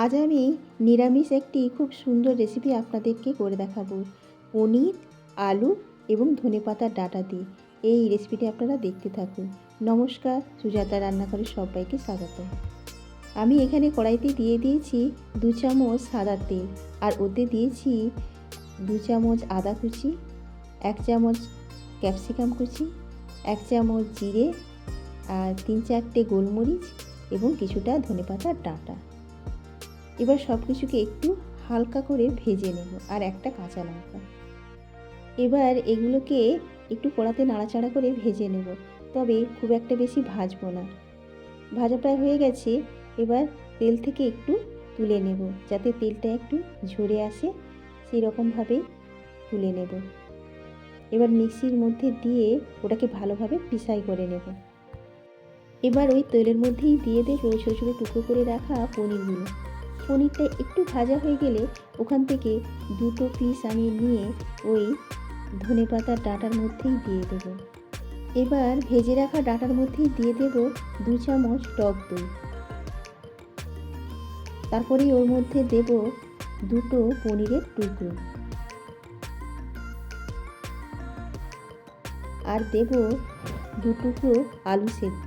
আজ আমি নিরামিষ একটি খুব সুন্দর রেসিপি আপনাদেরকে করে দেখাবো। পনির, আলু এবং ধনেপাতার ডাঁটা দিয়ে। এই রেসিপিটি আপনারা দেখতে থাকুন। নমস্কার, সুজাতা রান্নাঘরে সবাইকে স্বাগত। আমি এখানে কড়াইতে দিয়ে দিয়েছি দু চামচ সাদা তেল। আর ওতে দিয়েছি দু চামচ আদা কুচি, এক চামচ ক্যাপসিকাম কুচি, এক চামচ জিরে, আর তিন চারটে গোলমরিচ এবং কিছুটা ধনেপাতার ডাঁটা। এবার সব কিছুকে একটু হালকা করে ভেজে নেব আর একটা কাঁচা লঙ্কা। এবার এগুলোকে একটু কড়াতে নাড়াচাড়া করে ভেজে নেব, তবে খুব একটা বেশি ভাজবো না। ভাজা প্রায় হয়ে গেছে, এবার তেল থেকে একটু তুলে নেব, যাতে তেলটা একটু ঝরে আসে সেই রকমভাবে তুলে নেব। এবার মিক্সির মধ্যে দিয়ে ওটাকে ভালোভাবে পিসাই করে নেব। এবার ওই তেলের মধ্যেই দিয়ে দেবো ছোটো ছোটো টুকরো করে রাখা পনিরগুলো। পনিরটা একটু ভাজা হয়ে গেলে ওখান থেকে দুটো পিস আমি নিয়ে ওই ধনে পাতার ডাঁটার মধ্যেই দিয়ে দেব। এবার ভেজে রাখা ডাঁটার মধ্যেই দিয়ে দেব দু চামচ টক দই। তারপরেই ওর মধ্যে দেব দুটো পনিরের টুকরো। আর দেব দু আলু সেদ্ধ।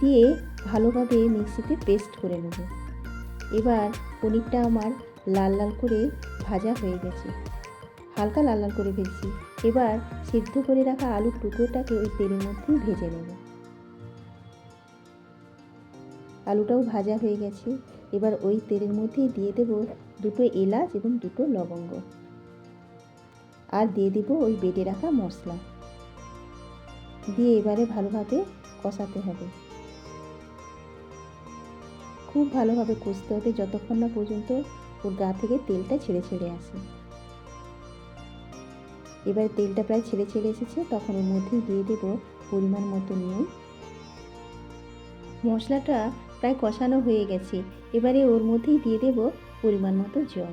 দিয়ে ভালোভাবে মিক্সিতে পেস্ট করে নেব। এবার পনিরটা আমার লাল লাল করে ভাজা হয়ে গেছে। হালকা লাল লাল করে ভেজেছি। এবার সিদ্ধ করে রাখা আলুর টুকরোটাকে ওই তেলের মধ্যেই ভেজে নেব। আলুটাও ভাজা হয়ে গেছে। এবার ওই তেলের মধ্যেই দিয়ে দেব দুটো এলাচ এবং দুটো লবঙ্গ। আর দিয়ে দেব ওই বেটে রাখা মশলা। দিয়ে এবারে ভালোভাবে কষাতে হবে। খুব ভালোভাবে কষতে হবে যতক্ষণ না পর্যন্ত ওর গা থেকে তেলটা ছেড়ে ছেড়ে আসে। এবার তেলটা প্রায় ছেড়ে ছেড়ে এসেছে, তখন ওর মধ্যেই দিয়ে দেব পরিমাণ মতো নুন। মশলাটা প্রায় কষানো হয়ে গেছে, এবারে ওর মধ্যেই দিয়ে দেব পরিমাণ মতো জল।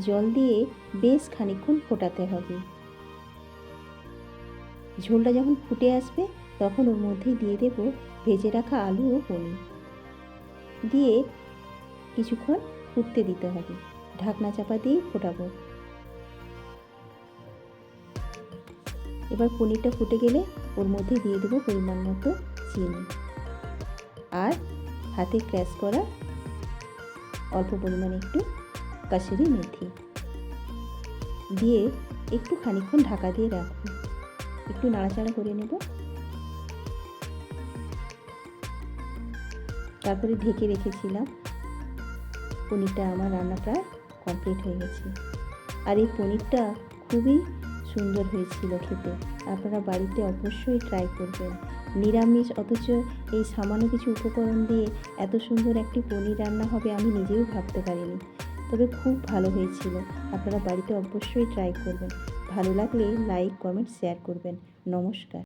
জল দিয়ে বেশ খানিক্ষণ ফোটাতে হবে। ঝোলটা যখন ফুটে আসবে, তখন ওর মধ্যেই দিয়ে দেব ভেজে রাখা আলু ও পনির। দিয়ে কিছুক্ষণ ফুটতে দিতে হবে। ঢাকনা চাপা দিয়েই ফোটাবো। এবার পনিরটা ফুটে গেলে ওর মধ্যে দিয়ে দেবো পরিমাণ মতো চিনি। আর হাতে ক্র্যাশ করা অল্প পরিমাণে একটু কাশিরি মেথি। দিয়ে একটু খানিক্ষণ ঢাকা দিয়ে রাখব। একটু নাড়াচাড়া করে নেব। তারপরে ঢেকে রেখেছিলাম। পনিরটা আমার রান্না প্রায় কমপ্লিট হয়ে গেছে। আর এই পনিরটা খুবই সুন্দর হয়েছিল খেতে। আপনারা বাড়িতে অবশ্যই ট্রাই করবেন। নিরামিষ, অথচ এই সামান্য কিছু উপকরণ দিয়ে এত সুন্দর একটি পনির রান্না হবে আমি নিজেও ভাবতে পারিনি। তবে খুব ভালো হয়েছিল। আপনারা বাড়িতে অবশ্যই ট্রাই করবেন। ভালো লাগলে লাইক কমেন্ট শেয়ার করবেন। নমস্কার।